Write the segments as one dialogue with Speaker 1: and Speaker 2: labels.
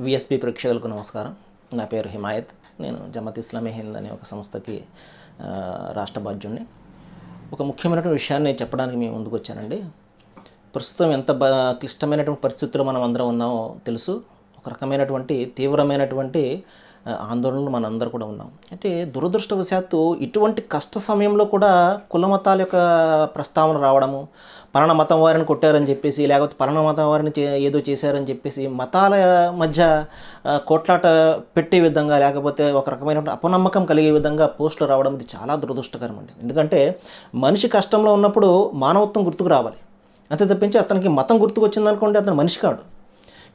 Speaker 1: VSP ప్రేక్షకులకు నమస్కారం. నా పేరు హిమాయత్. నేను జమత్ ఇస్లామీ హింద్ అనే ఒక సంస్థకి రాష్ట్ర బాధ్యుణ్ణి. ఒక ముఖ్యమైనటువంటి విషయాన్ని చెప్పడానికి మేము ముందుకు వచ్చానండి. ప్రస్తుతం ఎంత బ క్లిష్టమైనటువంటి పరిస్థితుల్లో మనం అందరం ఉన్నామో తెలుసు. ఒక రకమైనటువంటి తీవ్రమైనటువంటి ఆందోళనలు మనందరూ కూడా ఉన్నాం. అయితే దురదృష్టవశాత్తు ఇటువంటి కష్ట సమయంలో కూడా కుల మతాల యొక్క ప్రస్తావన రావడము పలానా మతం వారిని కొట్టారని చెప్పేసి లేకపోతే పలానా మతం వారిని ఏదో చేశారని చెప్పేసి మతాల మధ్య కోట్లాట పెట్టే విధంగా లేకపోతే ఒక రకమైన అపనమ్మకం కలిగే విధంగా పోస్టులు రావడం ఇది చాలా దురదృష్టకరం అండి ఎందుకంటే మనిషి కష్టంలో ఉన్నప్పుడు మానవత్వం గుర్తుకు రావాలి. అంతే తప్పించి అతనికి మతం గుర్తుకు వచ్చిందనుకోండి అతను మనిషి కాడు.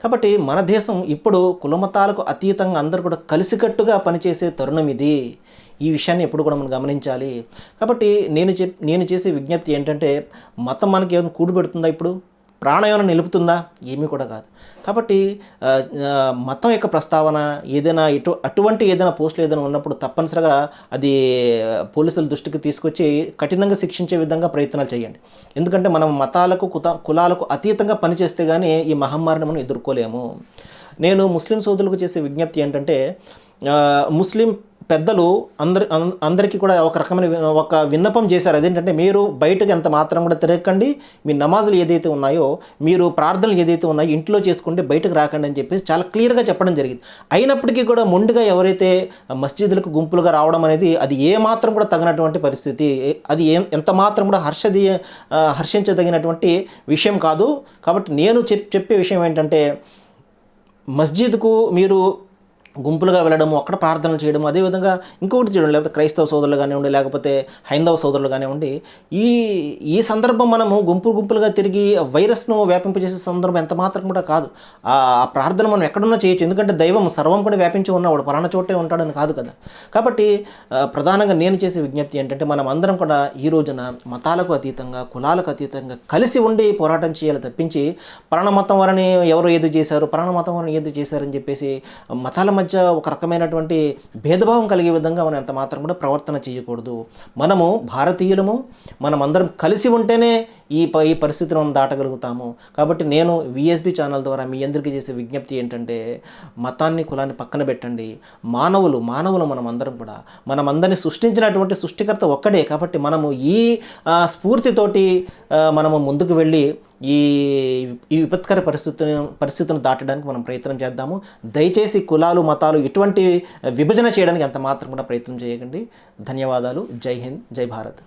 Speaker 1: కాబట్టి మన దేశం ఇప్పుడు కులమతాలకు అతీతంగా అందరూ కూడా కలిసికట్టుగా పనిచేసే తరుణం ఇది. ఈ విషయాన్ని ఎప్పుడు కూడా మనం గమనించాలి. కాబట్టి నేను చెప్ నేను చేసే విజ్ఞప్తి ఏంటంటే మతం మనకి ఏమైనా కూడిపెడుతుందా ఇప్పుడు? ప్రాణం నిలుపుతుందా? ఏమీ కూడా కాదు. కాబట్టి మతం యొక్క ప్రస్తావన ఏదైనా ఇటు అటువంటి ఏదైనా పోస్టులు ఏదైనా ఉన్నప్పుడు తప్పనిసరిగా అది పోలీసుల దృష్టికి తీసుకొచ్చి కఠినంగా శిక్షించే విధంగా ప్రయత్నాలు చేయండి. ఎందుకంటే మనం మతాలకు కుత కులాలకు అతీతంగా పనిచేస్తే కానీ ఈ మహమ్మారిని మనం ఎదుర్కోలేము. నేను ముస్లిం సోదరులకు చేసే విజ్ఞప్తి ఏంటంటే ముస్లిం పెద్దలు అందరి అందరికీ కూడా ఒక రకమైన వి- ఒక విన్నపం చేశారు. అదేంటంటే మీరు బయటకు ఎంత మాత్రం కూడా తిరగకండి. మీ నమాజులు ఏదైతే ఉన్నాయో మీరు ప్రార్థనలు ఏదైతే ఉన్నాయో ఇంట్లో చేసుకుంటే బయటకు రాకండి అని చెప్పేసి చాలా క్లియర్గా చెప్పడం జరిగింది. అయినప్పటికీ కూడా మొండిగా ఎవరైతే మస్జిదులకు గుంపులుగా రావడం అనేది అది ఏ మాత్రం కూడా తగినటువంటి పరిస్థితి అది ఏ ఎంత మాత్రం కూడా హర్షదీయ హర్షించదగినటువంటి విషయం కాదు. కాబట్టి నేను చెప్ చెప్పే విషయం ఏంటంటే మస్జిద్కు మీరు గుంపులుగా వెళ్ళడం అక్కడ ప్రార్థనలు చేయడం అదేవిధంగా ఇంకొకటి చేయడం లేకపోతే క్రైస్తవ సోదరులు కానివ్వండి లేకపోతే హైందవ సోదరులు కానివ్వండి ఈ ఈ సందర్భం మనము గుంపులు గుంపులుగా తిరిగి వైరస్ను వ్యాపింపజేసే సందర్భం ఎంత మాత్రం కూడా కాదు. ఆ ప్రార్థన మనం ఎక్కడున్నా చేయొచ్చు. ఎందుకంటే దైవం సర్వం కూడా వ్యాపించి ఉన్నవాడు పలానా చోటే ఉంటాడని కాదు కదా. కాబట్టి ప్రధానంగా నేను చేసే విజ్ఞప్తి ఏంటంటే మనం అందరం కూడా ఈ రోజున మతాలకు అతీతంగా కులాలకు అతీతంగా కలిసి ఉండి పోరాటం చేయాలి తప్పించి ప్రాణ మతం వారిని ఎవరు ఏది చేశారు ప్రాణ మతం వారిని ఏది చేశారని చెప్పేసి మతాల మధ్య ఒక రకమైనటువంటి భేదభావం కలిగే విధంగా మనం ఎంత మాత్రం కూడా ప్రవర్తన చేయకూడదు. మనము భారతీయులము మనమందరం కలిసి ఉంటేనే ఈ ప ఈ పరిస్థితిని మనం దాటగలుగుతాము. కాబట్టి నేను విఎస్బి ఛానల్ ద్వారా మీ అందరికీ చేసే విజ్ఞప్తి ఏంటంటే మతాన్ని కులాన్ని పక్కన పెట్టండి. మానవులు మానవులు మనం అందరం కూడా మనం అందరినీ సృష్టించినటువంటి సృష్టికర్త ఒక్కడే. కాబట్టి మనము ఈ స్ఫూర్తితోటి మనము ముందుకు వెళ్ళి ఈ ఈ విపత్కర పరిస్థితిని పరిస్థితిని దాటడానికి మనం ప్రయత్నం చేద్దాము. దయచేసి కులాలు మతాలు ఎటువంటి విభజన చేయడానికి ఎంత మాత్రం కూడా ప్రయత్నం చేయకండి. ధన్యవాదాలు. జై హింద్. జై భారత్.